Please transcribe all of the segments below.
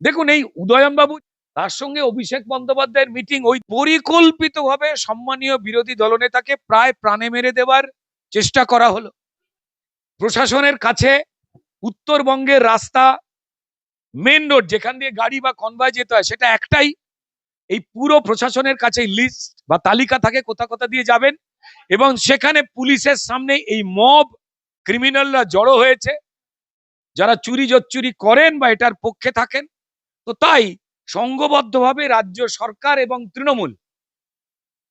দেখুন, এই উদয়নবাবু, তার সঙ্গে অভিষেক বন্দ্যোপাধ্যায়ের মিটিং ওই পরিকল্পিতভাবে সম্মানীয় বিরোধী দলনেতাকে প্রায় প্রাণে মেরে দেওয়ার চেষ্টা করা হলো। প্রশাসনের কাছে উত্তরবঙ্গের রাস্তা মেন রোড যেখান দিয়ে গাড়ি বা কনভয় যেতে হয়, সেটা একটাই। এই পুরো প্রশাসনের কাছে লিস্ট বা তালিকা থাকে, কোথা কোথা দিয়ে যাবেন। এবং সেখানে পুলিশের সামনে এই মব ক্রিমিনালরা জড়ো হয়েছে। যারা চুরি জচ্চুরি করেন বা এটার পক্ষে থাকেন তো তাই সংঘবদ্ধভাবে রাজ্য সরকার এবং তৃণমূল,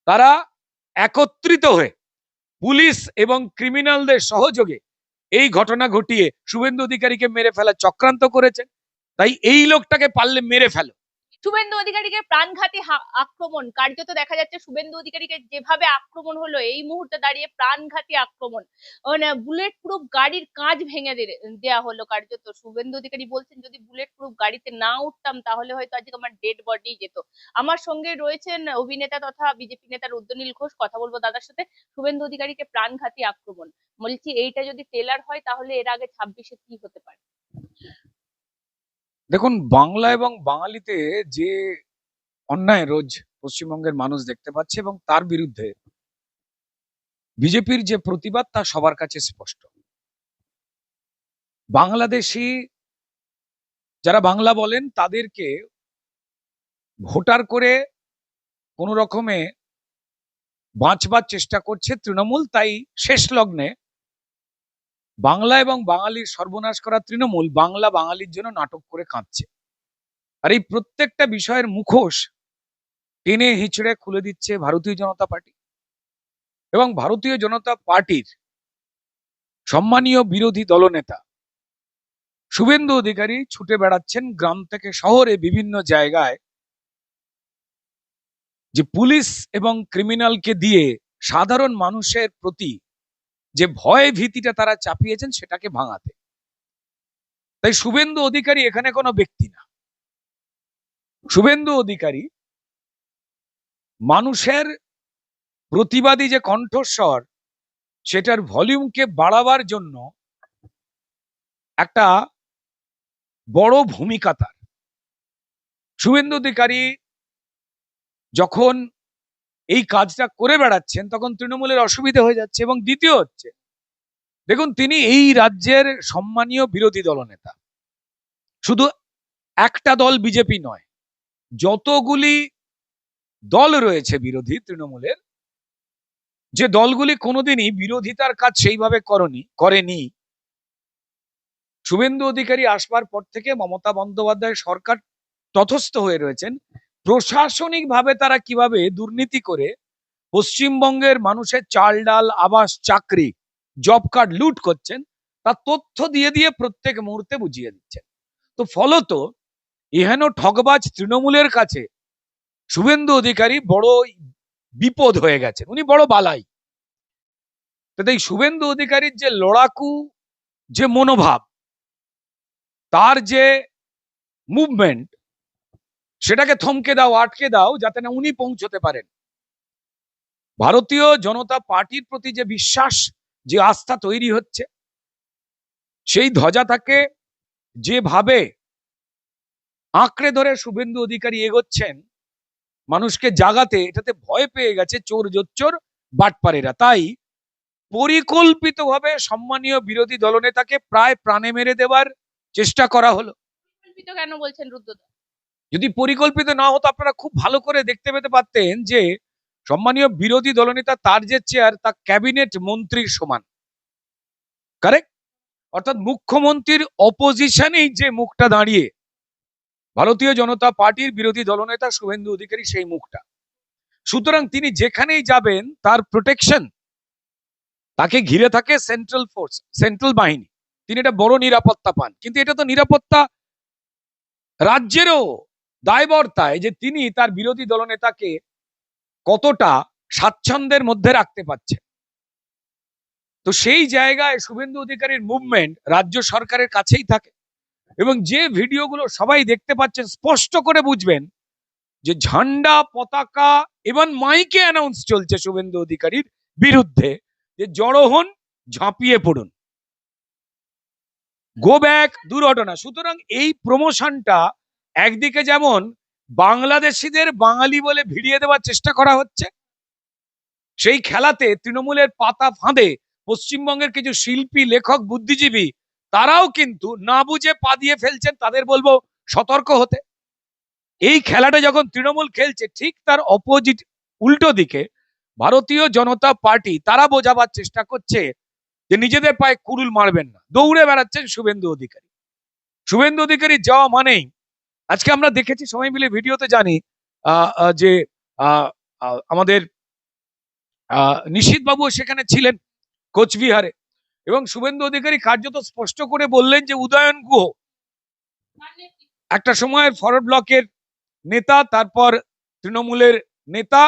তারা একত্রিত হয়ে পুলিশ এবং ক্রিমিনালদের সহযোগে এই ঘটনা ঘটিয়ে শুভেন্দু অধিকারীকে মেরে ফেলা চক্রান্ত করেছে। তাই এই লোকটাকে পারলে মেরে ফেলো। শুভেন্দু অধিকারীকে প্রাণঘাতী আক্রমণ। কার্যত দেখা যাচ্ছে শুভেন্দু অধিকারীকে যেভাবে আক্রমণ হলো, এই মুহূর্তে দাঁড়িয়ে প্রাণঘাতী আক্রমণ। বুলেট প্রুফ গাড়ির কাঁচ ভেঙে দেয়া হলো কার্যত। শুভেন্দু অধিকারী বলছেন, যদি বুলেট প্রুফ গাড়িতে না উঠতাম, তাহলে হয়তো আজকে আমার ডেড বডি যেত। আমার সঙ্গে রয়েছেন অভিনেতা তথা বিজেপি নেতার উদ্যনীল ঘোষ। কথা বলব দাদার সাথে। শুভেন্দু অধিকারীকে প্রাণঘাতী আক্রমণ। বলছি, এইটা যদি টেলার হয়, তাহলে এর আগে ছাব্বিশে কি হতে পারে? দেখুন, বাংলা এবং বাঙালিতে যে অন্যায় রোজ পশ্চিমবঙ্গের মানুষ দেখতে পাচ্ছে এবং তার বিরুদ্ধে বিজেপির যে প্রতিবাদ, তা সবার কাছে স্পষ্ট। বাংলাদেশি যারা বাংলা বলেন, তাদেরকে ভোটার করে কোনো রকমে বাঁচবার চেষ্টা করছে তৃণমূল, তাই শেষ লগ্নে বাংলা এবং বাঙালির সর্বনাশ করা তৃণমূল বাংলা বাঙালির জন্য নাটক করে কাঁদছে। আর এই প্রত্যেকটা বিষয়ের মুখোশ টেনে হিচড়ে খুলে দিচ্ছে ভারতীয় জনতা পার্টি। এবং ভারতীয় জনতা পার্টির সম্মানীয় বিরোধী দলনেতা শুভেন্দু অধিকারী ছুটে বেড়াচ্ছেন গ্রাম থেকে শহরে বিভিন্ন জায়গায় যে পুলিশ এবং ক্রিমিনালকে দিয়ে সাধারণ মানুষের প্রতি ভয় ভীতিটা তারা চাপিয়েছেন সেটাকে ভাঙাতে। তাই শুভেন্দু অধিকারী এখানে কোনো ব্যক্তি না। শুভেন্দু অধিকারী মানুষের প্রতিবাদী যে কণ্ঠস্বর, সেটার ভলিউমকে বাড়াবার জন্য একটা বড় ভূমিকা তার। শুভেন্দু অধিকারী যখন এই কাজটা করে বেড়াচ্ছেন, তখন তৃণমূলের অসুবিধা হয়ে যাচ্ছে এবং দ্বিতীয় হচ্ছে, দেখুন তিনি এই রাজ্যের সম্মানীয় বিরোধী দলনেতা। শুধু একটা দল বিজেপি নয়, যতগুলি দল রয়েছে বিরোধী তৃণমূলের, যে দলগুলি কোনোদিনই বিরোধিতার কাজ সেইভাবে করনি, করেনি। শুভেন্দু অধিকারী আসবার পর থেকে মমতা বন্দ্যোপাধ্যায় সরকার তথস্থ হয়ে রয়েছেন প্রশাসনিকভাবে তারা কীভাবে দুর্নীতি করে? পশ্চিমবঙ্গের মানুষের চাল ডাল আবাস, চাকরি, জব কার্ড লুট করছেন তার তথ্য দিয়ে দিয়ে প্রত্যেক মুহূর্তে বুঝিয়ে দিচ্ছেন। তো ফলত এহেন ঠগবাজ তৃণমূলের কাছে শুভেন্দু অধিকারী বড় বিপদ হয়ে গেছেন। উনি বড় বালাই। তো তাই শুভেন্দু অধিকারীর যে লড়াকু যে মনোভাব, তার যে মুভমেন্ট সেটাকে থমকে দাও, আটকে দাও, যাতে না উনি পৌঁছতে পারেন। ভারতীয় জনতা পার্টির প্রতি যে বিশ্বাস, যে আস্থা তৈরি হচ্ছে, সেই ধ্বজাটাকে যেভাবে আঁকড়ে ধরে শুভেন্দু অধিকারী এগোচ্ছেন, মানুষকে জাগাতে, এটাতে ভয় পেয়ে গেছে চোর জোচ্চোর বাটপারেরা। তাই পরিকল্পিতভাবে সম্মানীয় বিরোধী দলনেতাকে প্রায় প্রাণে মেরে দেওয়ার চেষ্টা করা হলো। কেন বলছেন রুদ্রদা? যদি পরিকল্পিত না হতো, আপনারা খুব ভালো করে দেখতে পেতে পারতেন যে সম্মানীয় বিরোধী দলনেতা তার যে চেয়ার তা ক্যাবিনেট মন্ত্রীর সমান। কারেক্ট অর্থাৎ মুখ্যমন্ত্রীর অপোজিশনেই যে মুখটা দাঁড়িয়ে, ভারতীয় জনতা পার্টির বিরোধী দলনেতা শুভেন্দু অধিকারী সেই মুখটা। সুতরাং তিনি যেখানেই যাবেন, তার প্রোটেকশন তাকে ঘিরে থাকে সেন্ট্রাল ফোর্স সেন্ট্রাল বাহিনী। তিনি এটা বড় নিরাপত্তা পান। কিন্তু এটা তো নিরাপত্তা রাজ্যেরও দায়বর্তায় যে তিনি তার বিরোধী দলনেতাকে কতটা স্বাচ্ছন্দ্যের মধ্যে রাখতে পারছেন। তো সেই জায়গায় শুভেন্দু অধিকারীর মুভমেন্ট রাজ্য সরকারের কাছেই থাকে এবং যে ভিডিওগুলো সবাই দেখতে পাচ্ছেন, স্পষ্ট করে বুঝবেন যে ঝান্ডা, পতাকা এবং মাইকে অ্যানাউন্স চলছে শুভেন্দু অধিকারীর বিরুদ্ধে যে জড়ো হন, ঝাঁপিয়ে পড়ুন। গো ব্যাক দুর্ঘটনা। সুতরাং এই প্রমোশনটা একদিকে যেমন বাংলাদেশিদের বাঙালি বলে ভিড়িয়ে দেওয়ার চেষ্টা করা হচ্ছে, সেই খেলাতে তৃণমূলের পাতা ফাঁদে পশ্চিমবঙ্গের কিছু শিল্পী, লেখক, বুদ্ধিজীবী, তারাও কিন্তু না বুঝে পা দিয়ে ফেলছেন, তাদের বলব সতর্ক হতে। এই খেলাটা যখন তৃণমূল খেলছে, ঠিক তার অপোজিট উল্টো দিকে ভারতীয় জনতা পার্টি, তারা বোঝাবার চেষ্টা করছে যে নিজেদের পায়ে কুরুল মারবেন না। দৌড়ে বেড়াচ্ছেন শুভেন্দু অধিকারী। শুভেন্দু অধিকারী যাওয়া মানেই আজকে আমরা দেখেছি, সবাই মিলে ভিডিওতে জানি যে আমাদের নিশীত বাবু সেখানে ছিলেন কোচবিহারে এবং শুভেন্দু অধিকারী কার্যত স্পষ্ট করে বললেন যে, উদয়ন গুহ একটা সময়ের ফরওয়ার্ড ব্লকের নেতা, তারপর তৃণমূলের নেতা,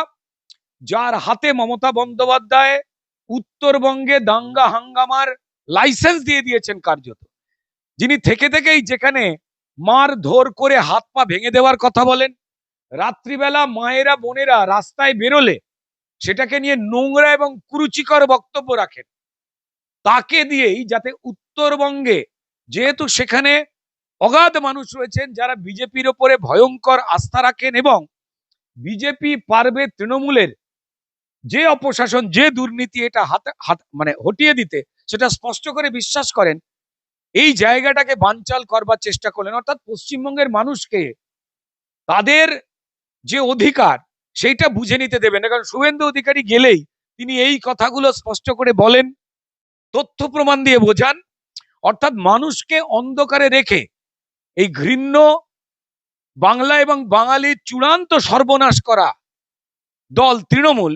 যার হাতে মমতা বন্দ্যোপাধ্যায় উত্তরবঙ্গে দাঙ্গা হাঙ্গামার লাইসেন্স দিয়ে দিয়েছেন কার্যত। যিনি থেকে থেকেই যেখানে মার ধর করে হাত পা ভেঙে দেওয়ার কথা বলেন। রাত্রিবেলা মায়েরা, বোনেরা রাস্তায় বেরোলে সেটাকে নিয়ে নোংরা এবং কুরুচিকর বক্তব্য রাখেন। তাকে দিয়েই যাতে উত্তরবঙ্গে যেহেতু সেখানে অগাধ মানুষ রয়েছেন, যারা বিজেপির ওপরে ভয়ঙ্কর আস্থা রাখেন এবং বিজেপি পারবে তৃণমূলের যে অপশাসন, যে দুর্নীতি এটা হাত হাত মানে হটিয়ে দিতে, সেটা স্পষ্ট করে বিশ্বাস করেন এই জায়গাটাকে বানচাল করবার চেষ্টা করলেন। অর্থাৎ পশ্চিমবঙ্গের মানুষকে তাদের যে অধিকার, সেইটা বুঝে নিতে দেবেন কারণ শুভেন্দু অধিকারী গেলেই তিনি এই কথাগুলো স্পষ্ট করে বলেন, তথ্য প্রমাণ দিয়ে বোঝান। অর্থাৎ মানুষকে অন্ধকারে রেখে এই ঘৃণ্য বাংলা এবং বাঙালির চূড়ান্ত সর্বনাশ করা দল তৃণমূল,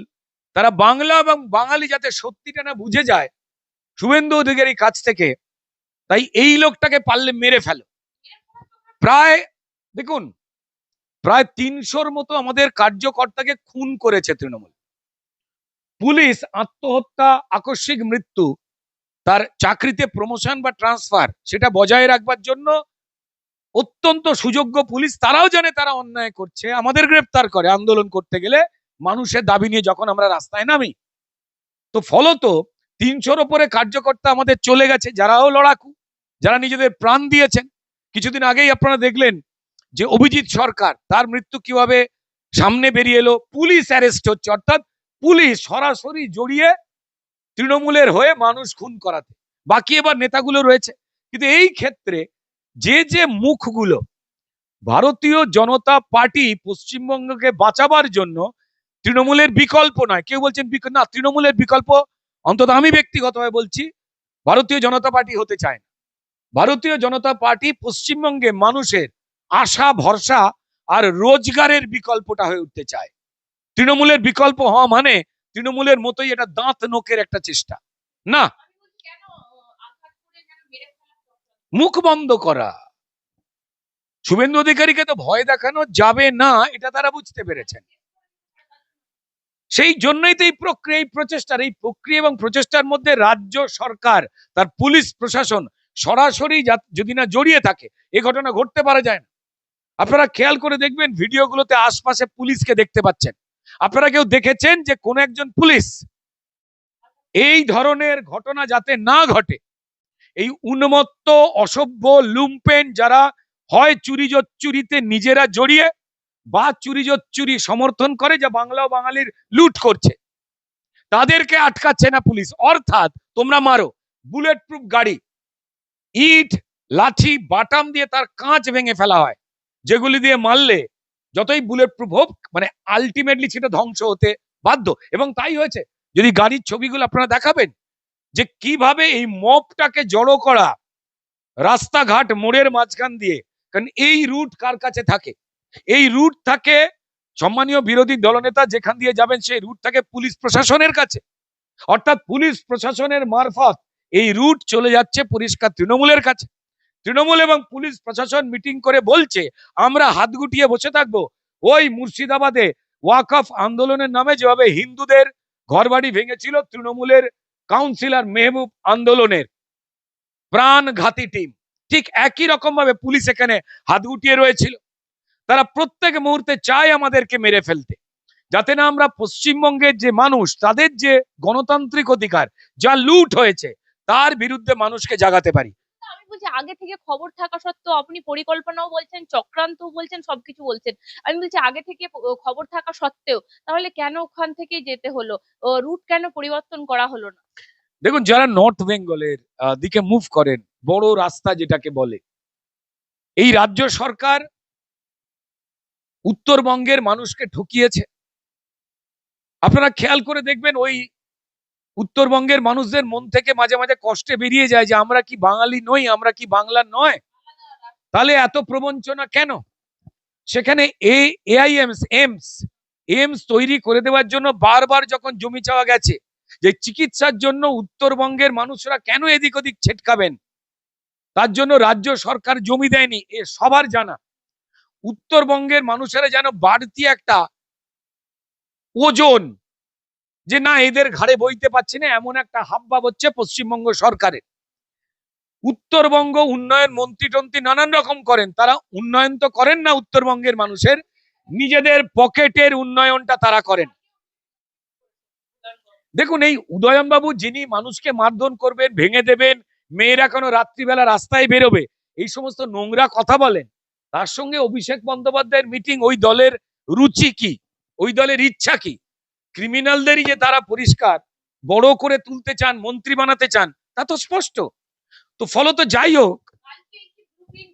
তারা বাংলা এবং বাঙালি যাতে সত্যিটা না বুঝে যায়, শুভেন্দু অধিকারীর কাছ থেকে তাই এই লোকটাকে পারলে মেরে ফেলো। প্রায়, দেখুন, প্রায় তিনশোর মতো আমাদের কার্যকর্তাকে খুন করেছে তৃণমূল। পুলিশ, আত্মহত্যা, আকস্মিক মৃত্যু, তার চাকরিতে প্রমোশন বা ট্রান্সফার সেটা বজায় রাখবার জন্য অত্যন্ত সুযোগ্য পুলিশ, তারাও জানে তারা অন্যায় করছে। আমাদের গ্রেপ্তার করে আন্দোলন করতে গেলে মানুষের দাবি নিয়ে যখন আমরা রাস্তায় নামি, তো ফলত তিনশোর ওপরে কার্যকর্তা আমাদের চলে গেছে, যারাও লড়াকু। যারা নিজেদের প্রাণ দিয়েছেন, কিছুদিন আগেই আপনারা দেখলেন যে অভিজিৎ সরকার তার মৃত্যু কীভাবে সামনে বেরিয়ে এলো, পুলিশ অ্যারেস্ট হচ্ছে, অর্থাৎ পুলিশ সরাসরি জড়িয়ে তৃণমূলের হয়ে মানুষ খুন করাতে। বাকি এবার নেতাগুলো রয়েছে। কিন্তু এই ক্ষেত্রে যে যে মুখগুলো ভারতীয় জনতা পার্টি পশ্চিমবঙ্গকে বাঁচাবার জন্য তৃণমূলের বিকল্প নয়। কেউ বলছেন না, তৃণমূলের বিকল্প অন্তত আমি ব্যক্তিগতভাবে বলছি, ভারতীয় জনতা পার্টি হতে চায় না। ভারতীয় জনতা পার্টি পশ্চিমবঙ্গে মানুষের আশা, ভরসা আর রোজগারের বিকল্পটা হয়ে উঠতে চায়। তৃণমূলের বিকল্প হওয়া মানে তৃণমূলের মতোই এটা দাঁত নোকের একটা চেষ্টা। না। মুখ বন্ধ করা। শুভেন্দু অধিকারীকে তো ভয় দেখানো যাবে না, এটা তারা বুঝতে পেরেছেন। সেই জন্যই তো এই প্রক্রিয়া, এই প্রচেষ্টার, এই প্রক্রিয়া এবং প্রচেষ্টার মধ্যে রাজ্য সরকার, তার পুলিশ প্রশাসন সরাসরি যদি না জড়িয়ে থাকে, এ ঘটনা ঘটতে পারা যায় না। আপনারা খেয়াল করে দেখবেন, ভিডিওগুলোতে আশপাশে পুলিশকে দেখতে পাচ্ছেন। আপনারা কেউ দেখেছেন যে কোন একজন পুলিশ এই ধরনের ঘটনা যাতে না ঘটে, এই উন্মত্ত, অসভ্য, লুম্পেন যারা হয় চুরি চুরিতে নিজেরা জড়িয়ে বা চুরি চুরি সমর্থন করে যা বাংলা বাঙালির লুট করছে, তাদেরকে আটকাচ্ছে না পুলিশ। অর্থাৎ তোমরা মারো বুলেট প্রুফ গাড়ি ইট, লাঠি, বাটাম দিয়ে তার কাঁচ ভেঙে ফেলা হয়। যেগুলি দিয়ে মারলে যতই বুলেট প্রুফ হোক মানে আলটিমেটলি সেটা ধ্বংস হতে বাধ্য। এবং তাই হয়েছে, যদি গাড়ির ছবিগুলো আপনারা দেখাবেন, যে কীভাবে এই মপটাকে জড়ো করা রাস্তাঘাট মোড়ের মাঝখান দিয়ে, কারণ এই রুট কার কাছে থাকে? এই রুট থাকে সম্মানীয় বিরোধী দলনেতা যেখান দিয়ে যাবেন, সেই রুট থাকে পুলিশ প্রশাসনের কাছে। অর্থাৎ পুলিশ প্রশাসনের মারফত এই রুট চলে যাচ্ছে পরিষ্কার তৃণমূলের কাছে। তৃণমূল এবং পুলিশ প্রশাসন মিটিং করে বলছে, আমরা হাত গুটিয়ে বসে থাকব। ওই মুর্শিদাবাদে ওয়াকফ আন্দোলনের নামে যেভাবে হিন্দুদের ঘরবাড়ি ভেঙেছিল তৃণমূলের কাউন্সিলর মেহবুব আন্দোলনের প্রাণঘাতী টিম ঠিক একই রকম ভাবে পুলিশ এখানে হাত গুটিয়ে রয়েছিল। তারা প্রত্যেক মুহূর্তে চায় আমাদেরকে মেরে ফেলতে। যাতে না আমরা পশ্চিমবঙ্গের যে মানুষ, তাদের যে গণতান্ত্রিক অধিকার, যা লুট হয়েছে তার বিরুদ্ধে মানুষকে জাগাতে পারি। আমি বলছি আগে থেকে খবর থাকা সত্ত্বেও আপনি পরিকল্পনাও বলছেন চক্রান্তও বলছেন সবকিছু বলছেন। আমি বলছি আগে থেকে খবর থাকা সত্ত্বেও তাহলে কেন ওখান থেকেই যেতে হলো? রুট কেন পরিবর্তন করা হলো না? দেখুন যারা নর্থ বেঙ্গলের দিকে মুভ করেন বড় রাস্তা যেটাকে বলে এই রাজ্য সরকার উত্তরবঙ্গের মানুষকে ঠকিয়েছে। আপনারা খেয়াল করে দেখবেন ওই উত্তরবঙ্গের মানুষদের মন থেকে মাঝে মাঝে কষ্টে বেরিয়ে যায় যে আমরা কি বাঙালি নই, আমরা কি বাংলার নয়? তাহলে এত প্রবঞ্চনা কেন? সেখানে এ, এআইএমস, এমস এমস তৈরি করে দেওয়ার জন্য বারবার যখন জমি চাওয়া গেছে, যে চিকিৎসার জন্য উত্তরবঙ্গের মানুষরা কেন এদিক ওদিক ছেটকাবেন? তার জন্য রাজ্য সরকার জমি দেয়নি, এ সবার জানা। উত্তরবঙ্গের মানুষেরা যেন বাড়তি একটা ওজন যে না, এদের ঘাড়ে বইতে পারছি না, এমন একটা হাবভাব হচ্ছে পশ্চিমবঙ্গ সরকারের। উত্তরবঙ্গ উন্নয়ন মন্ত্রী টন্ত্রী নানান রকম করেন, তারা উন্নয়ন তো করেন না উত্তরবঙ্গের মানুষের, নিজেদের পকেটের উন্নয়নটা তারা করেন। দেখুন, এই উদয়নবাবু যিনি মানুষকে মারধর করবেন, ভেঙে দেবেন, মেয়েরা কোনো রাত্রিবেলা রাস্তায় বেরোবে, এই সমস্ত নোংরা কথা বলেন, তার সঙ্গে অভিষেক বন্দ্যোপাধ্যায়ের মিটিং ওই দলের রুচি কি? ওই দলের ইচ্ছা কি? ক্রিমিনালদেরই যে তারা পরিষ্কার বড় করে তুলতে চান মন্ত্রী বানাতে চান তা তো স্পষ্ট। তো ফলত যাই হোক।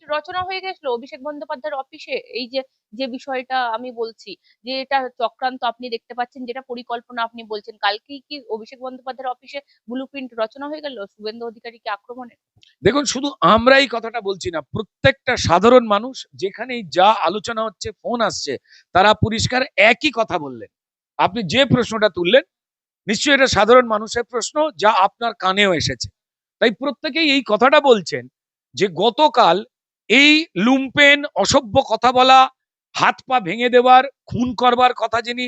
রচনা হয়ে গেছিল অভিষেক বন্দ্যোপাধ্যায়ের অফিসে এই যে যে বিষয়টা আমি বলছি যে এটা চক্রান্ত আপনি দেখতে পাচ্ছেন যেটা পরিকল্পনা আপনি বলছেন কালকেই কি অভিষেক বন্দ্যোপাধ্যায়ের অফিসে ব্লুপ্রিন্ট রচনা হয়ে গেল শুভেন্দু অধিকারীকে আক্রমণে? দেখুন শুধু আমরাই কথাটা বলছি না প্রত্যেকটা সাধারণ মানুষ যেখানেই যা আলোচনা হচ্ছে ফোন আসছে তারা পরিষ্কার একই কথা বললেন। আপনি যে প্রশ্নটা তুললেন, নিশ্চয়ই এটা সাধারণ মানুষের প্রশ্ন যা আপনার কানেও এসেছে। তাই প্রত্যেকেই এই কথাটা বলছেন যে গতকাল এই লুম্পেন অসভ্য কথা বলা, হাত পা ভেঙে দেওয়ার, খুন করবার কথা যিনি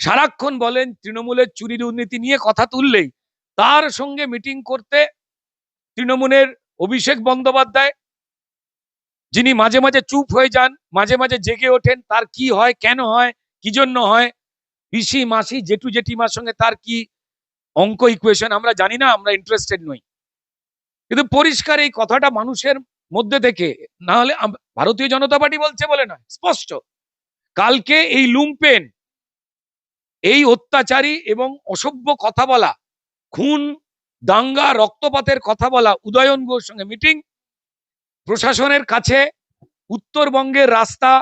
সারাক্ষণ বলেন, তৃণমূলের চুরি দুর্নীতি নিয়ে কথা তুললেই, তার সঙ্গে মিটিং করতে তৃণমূলের অভিষেক বন্দ্যোপাধ্যায়, যিনি মাঝে মাঝে চুপ হয়ে যান, মাঝে মাঝে জেগে ওঠেন, তার কি হয়, কেন হয়, কি জন্য হয় পিসি মাসি, জেঠু জেঠিমার সঙ্গে তার কি অঙ্ক ইকুয়েশন আমরা জানি না, আমরা ইন্টারেস্টেড নই। কিন্তু পরিষ্কার এই কথাটা মানুষের মধ্যে থেকে, না হলে ভারতীয় জনতা পার্টি বলছে বলে নয়, স্পষ্ট। কালকে এই লুম্পেন, এই অত্যাচারী এবং অসভ্য কথা বলা, খুন, দাঙ্গা, রক্তপাতের কথা বলা, উদয়ন গুহর সঙ্গে মিটিং প্রশাসনের কাছে উত্তরবঙ্গের রাস্তা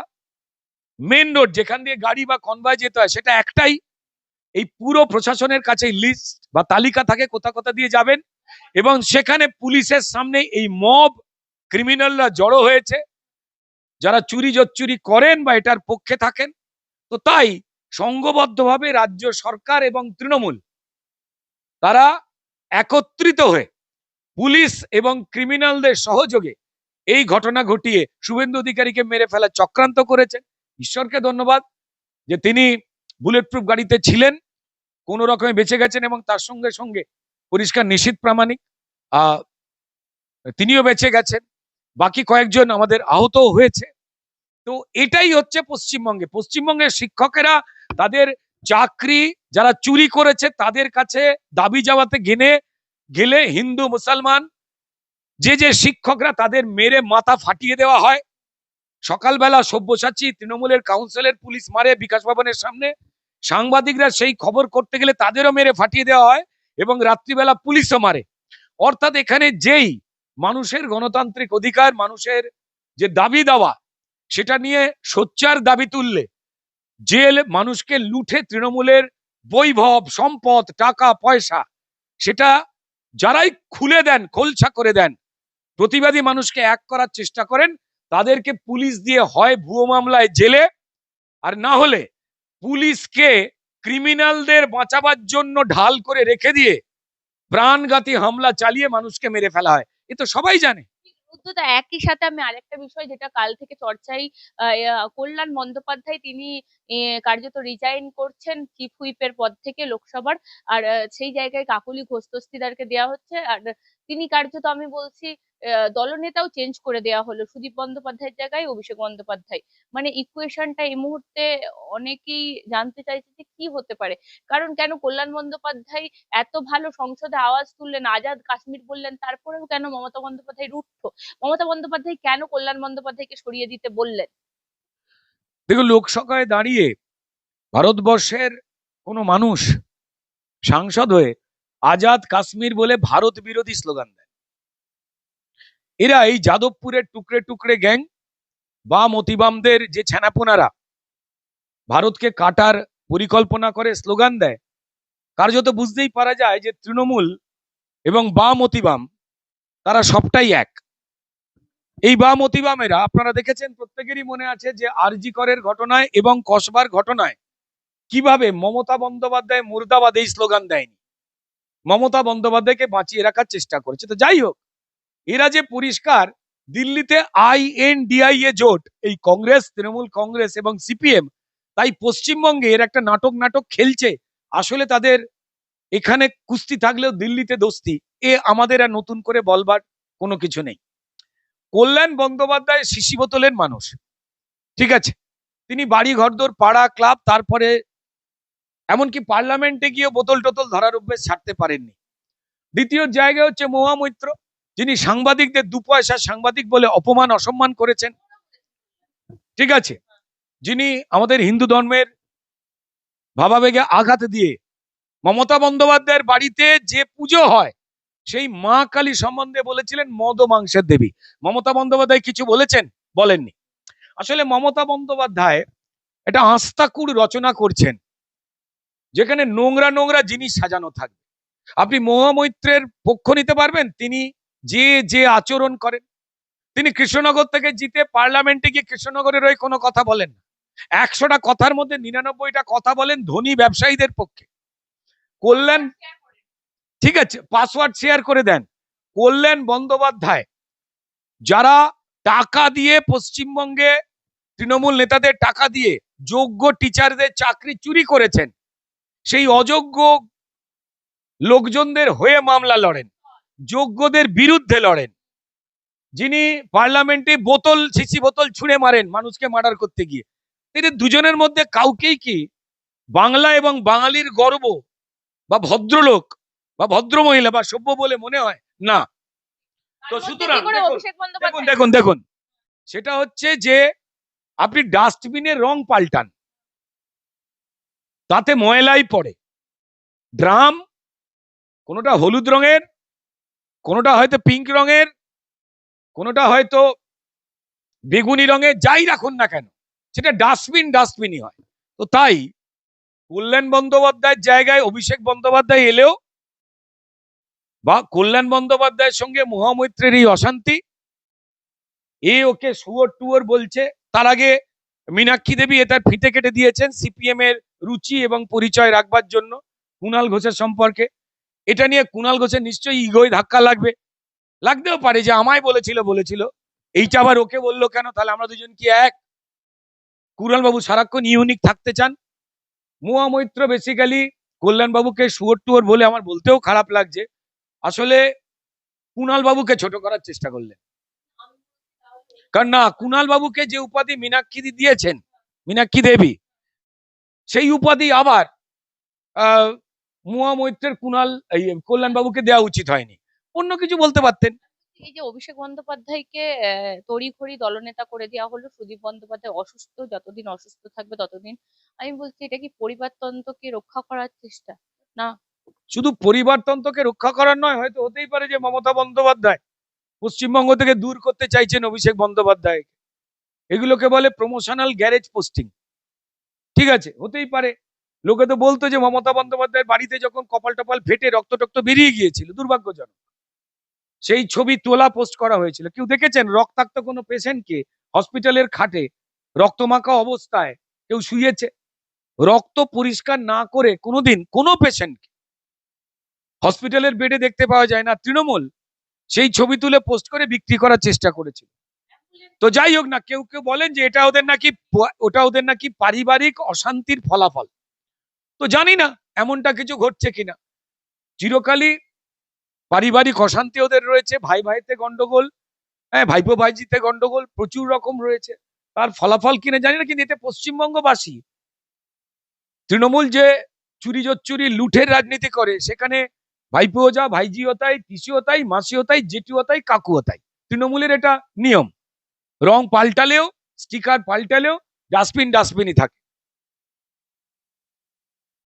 মেন রোড যেখান দিয়ে গাড়ি বা কনভয় যেতে হয়, সেটা একটাই। এই পুরো প্রশাসনের কাছে লিস্ট বা তালিকা থাকে, কোথা কোথা দিয়ে যাবেন। এবং সেখানে পুলিশের সামনে এই মব ক্রিমিনালরা জড়ো হয়েছে। যারা চুরি জচ্চুরি করেন বা এটার পক্ষে থাকেন। তো তাই সংঘবদ্ধভাবে রাজ্য সরকার এবং তৃণমূল, তারা একত্রিত হয়ে পুলিশ এবং ক্রিমিনালদের সহযোগে এই ঘটনা ঘটিয়ে শুভেন্দু অধিকারীকে মেরে ফেলার চক্রান্ত করেছেন ঈশ্বরকে ধন্যবাদ যে তিনি বুলেট প্রুফ গাড়িতে ছিলেন, কোনো রকমে বেঁচে গেছেন এবং তার সঙ্গে সঙ্গে পরিষ্কার নিশ্চিত প্রামাণিক তিনিও বেঁচে গেছেন, বাকি কয়েকজন আমাদের আহত হয়েছে। তো এটাই হচ্ছে পশ্চিমবঙ্গে। পশ্চিমবঙ্গের শিক্ষকেরা তাদের চাকরি যারা চুরি করেছে তাদের কাছে দাবি যাওয়াতে গেনে গেলে হিন্দু, মুসলমান, যে যে শিক্ষকরা তাদের মেরে মাথা ফাটিয়ে দেওয়া হয় সকালবেলা সব্যসাচী তৃণমূলের কাউন্সিলের পুলিশ মারে বিকাশ ভবনের সামনে। সাংবাদিকরা সেই খবর করতে গেলে তাদেরও মেরে ফাটিয়ে দেওয়া হয় এবং রাত্রিবেলা পুলিশও মারে। অর্থাৎ এখানে যেই মানুষের গণতান্ত্রিক অধিকার, মানুষের যে দাবি দেওয়া, সেটা নিয়ে সোচ্চার দাবি তুললে জেল মানুষকে লুঠে তৃণমূলের বৈভব, সম্পদ, টাকা, পয়সা, সেটা যারাই খুলে দেন, খোলসা করে দেন, প্রতিবাদী মানুষকে এক করার চেষ্টা করেন। তাদেরকে পুলিশ দিয়ে হয় ভুয়ো মামলায় জেলে, আর না হলে পুলিশকে ক্রিমিনালদের বাঁচাবার জন্য ঢাল করে রেখে দিয়ে প্রাণঘাতী হামলা চালিয়ে মানুষকে মেরে ফেলা হয়। এ তো সবাই জানে। একই সাথে আমি আরেকটা বিষয় যেটা কাল থেকে চর্চাই কল্যাণ বন্দ্যোপাধ্যায় তিনি কার্যত রিজাইন করছেন চিফ হুইপের পদ থেকে লোকসভার, আর সেই জায়গায় কাকলি ঘোষ দস্তিদারকে দেওয়া হচ্ছে। আর তিনি কার্যত আমি বলছি দলনেতাও চেঞ্জ করে দেওয়া হলো। সুদীপ বন্দ্যোপাধ্যায়ের জায়গায় অভিষেক বন্দ্যোপাধ্যায়। মানে ইকুয়েশনটা এই মুহূর্তে অনেকেই জানতে চাইছে যে কি হতে পারে। কারণ কেন কল্যাণ বন্দ্যোপাধ্যায় এত ভালো সংসদে আওয়াজ তুললেন, আজাদ কাশ্মীর বললেন, তারপরেও কেন মমতা বন্দ্যোপাধ্যায় রুদ্ধ? মমতা বন্দ্যোপাধ্যায় কেন কল্যাণ বন্দ্যোপাধ্যায়কে সরিয়ে দিতে বললেন? দেখুন, লোকসভায় দাঁড়িয়ে ভারতবর্ষের কোনো মানুষ সাংসদ হয়ে আজাদ কাশ্মীর বলে ভারত বিরোধী স্লোগান দেয়। এরা এই যাদবপুরের টুকরে টুকরে গ্যাং বা মতিবামদের যে ছানাপোনারা ভারতকে কাটার পরিকল্পনা করে স্লোগান দেয়। কার্যত বুঝতেই পারা যায় যে তৃণমূল এবং বা মতিবাম তারা সবটাই এক। এই বা মতিবামেরা, আপনারা দেখেছেন, প্রত্যেকেরই মনে আছে যে আরজি করের ঘটনায় এবং কসবার ঘটনায় কীভাবে মমতা বন্দ্যোপাধ্যায় মুর্দাবাদ এই স্লোগান দেয়নি। মমতা বন্দ্যোপাধ্যায়কে বাঁচিয়ে রাখার চেষ্টা করেছে। তো যাই হোক এরা যে পরিষ্কার, দিল্লিতে আই আইএনডিআই এ জোট, এই কংগ্রেস, তৃণমূল কংগ্রেস এবং সিপিএম তাই পশ্চিমবঙ্গে এর একটা নাটক নাটক খেলছে। আসলে তাদের এখানে কুস্তি থাকলেও দিল্লিতে দোস্তি, এ আমাদের আর নতুন করে বলবার কোনো কিছু নেই। কল্যাণ বন্দ্যোপাধ্যায় শিশি বোতলের মানুষ, ঠিক আছে? তিনি বাড়ি ঘরদোর পাড়া, ক্লাব, তারপরে এমনকি পার্লামেন্টে গিয়ে বোতল টোতল ধরার অভ্যেস ছাড়তে পারেননি। দ্বিতীয় জায়গা হচ্ছে মহামৈত্র যিনি সাংবাদিকদের দু পয়সা সাংবাদিক বলে অপমান, অসম্মান করেছেন। ঠিক আছে? যিনি আমাদের হিন্দু ধর্মের ভাবাবেগে আঘাত দিয়ে মমতা বন্দ্যোপাধ্যায়ের বাড়িতে যে পুজো হয়, সেই মা কালী সম্বন্ধে বলেছিলেন মদ মাংসের দেবী। মমতা বন্দ্যোপাধ্যায় কিছু বলেছেন? বলেননি। আসলে মমতা বন্দ্যোপাধ্যায় একটা আস্তাকুর রচনা করছেন, যেখানে নোংরা নোংরা জিনিস সাজানো থাকবে। আপনি মহামৈত্রের পক্ষ নিতে পারবেন, তিনি যে যে আচরণ করেন, তিনি কৃষ্ণনগর থেকে জিতে পার্লামেন্টে গিয়ে কৃষ্ণনগরের ওই কোনো কথা বলেন না। একশোটা কথার মধ্যে নিরানব্বইটা কথা বলেন ধনী ব্যবসায়ীদের পক্ষে। কল্যাণ, ঠিক আছে, পাসওয়ার্ড শেয়ার করে দেন। কল্যাণ বন্দ্যোপাধ্যায়, যারা টাকা দিয়ে পশ্চিমবঙ্গে তৃণমূল নেতাদের টাকা দিয়ে যোগ্য টিচারদের চাকরি চুরি করেছেন, সেই অযোগ্য লোকজনদের হয়ে মামলা লড়েন। যোগ্যদের বিরুদ্ধে লড়েন। যিনি পার্লামেন্টে বোতল সিসি বোতল ছুঁড়ে মারেন মানুষকে মার্ডার করতে গিয়ে। এদের দুজনের মধ্যে কাউকেই কি বাংলা এবং বাঙালির গর্ব বা ভদ্রলোক বা ভদ্র মহিলা বা সভ্য বলে মনে হয়? না। তো সুতরাং দেখুন, দেখুন দেখুন দেখুন। সেটা হচ্ছে যে আপনি ডাস্টবিনের রং পাল্টান। তাতে ময়লাই পড়ে। ড্রাম কোনোটা হলুদ রঙের কোনোটা হয়তো পিঙ্ক রঙের, কোনোটা হয়তো বেগুনি রঙের, যাই রাখুন না কেন, সেটা ডাস্টবিন ডাস্টবিনই হয়। তো তাই কল্যাণ বন্দ্যোপাধ্যায়ের জায়গায় অভিষেক বন্দ্যোপাধ্যায় এলেও বা কল্যাণ বন্দ্যোপাধ্যায়ের সঙ্গে মহামৈত্রের এই অশান্তি, এ ওকে শুয়োর টুয়োর বলছে, তার আগে মীনাক্ষী দেবী এটার ফিতে কেটে দিয়েছেন সিপিএম এর রুচি এবং পরিচয় রাখবার জন্য, কুণাল ঘোষের সম্পর্কে। এটা নিয়ে কুণাল ঘোষের নিশ্চয়ই ইগোয় ধাক্কা লাগবে। লাগতেও পারে যে আমায় বলেছিল বলেছিল। এইটা আবার ওকে বলল কেন? তাহলে আমরা দুজন কি এক? কুণাল বাবু সারাক্ষণ ইউনিক থাকতে চান? মুয়া মৈত্র বেসিক্যালি কল্যাণ বাবুকে শুয়োর টুয়োর বলে আমার বলতেও খারাপ লাগছে। আসলে কুণাল বাবুকে ছোট করার চেষ্টা করলেন। কারণ না কুণাল বাবুকে যে উপাধি মীনাক্ষী দিয়েছেন, মীনাক্ষী দেবী, সেই উপাধি আবার, আহ মুয়া মৈত্রের কুণাল এই কল্যাণ বাবুকে দেওয়া উচিত হয়নি। অন্য কিছু বলতে পারতেন? এই যে অভিষেক বন্দ্যোপাধ্যায়কে তড়িঘড়ি দলনেতা করে দেওয়া হলো সুদীপ বন্দ্যোপাধ্যায় অসুস্থ যতদিন অসুস্থ থাকবে ততদিন। আমি বলছি এটা কি পরিবারতন্ত্রকে রক্ষা করার চেষ্টা? না। শুধু পরিবারতন্ত্রকে রক্ষা করার নয় হয়তো হতেই পারে যে মমতা বন্দ্যোপাধ্যায় পশ্চিমবঙ্গ থেকে দূর করতে চাইছেন অভিষেক বন্দ্যোপাধ্যায় এগুলোকে বলে প্রমোশনাল গ্যারেজ পোস্টিং ঠিক আছে হতেই পারে। লোকে তো বলতো যে মমতা বন্দ্যোপাধ্যায়ের বাড়িতে যখন কপাল টপাল ফেটে রক্ত টক্ত বেরিয়ে গিয়েছিল, দুর্ভাগ্যজনক। সেই ছবি তোলা পোস্ট করা হয়েছিল। কেউ দেখেছেন? রক্তাক্ত কোনো পেশেন্টকে হসপিটালের খাটে রক্তমাখা অবস্থায় কেউ শুয়েছে? রক্ত পরিষ্কার না করে কোনোদিন কোনো পেশেন্টকে হসপিটালের বেডে দেখতে পাওয়া যায় না। তৃণমূল সেই ছবি তুলে পোস্ট করে বিক্রি করার চেষ্টা করেছিল। তো যাই হোক না, কেউ কেউ বলেন যে এটা ওদের নাকি ওটা ওদের নাকি পারিবারিক অশান্তির ফলাফল। তো জানি না এমনটা কিছু ঘটছে কিনা। চিরকালই পারিবারিক অশান্তি ওদের রয়েছে, ভাই ভাইতে গন্ডগোল হ্যাঁ ভাইপো ভাইজিতে গন্ডগোল প্রচুর রকম রয়েছে। তার ফলাফল কিনে জানি না, কিন্তু এতে পশ্চিমবঙ্গবাসী। তৃণমূল যে চুরি চুরি লুঠের রাজনীতি করে, সেখানে ভাইপোও যা ভাইজিও তাই, পিসিও তাই, মাসিও তাই, জেঠিও তাই, কাকুও তাই। তৃণমূলের এটা নিয়ম। রং পাল্টালেও, স্টিকার পাল্টালেও, ডাস্টবিন ডাস্টবিনই থাকে।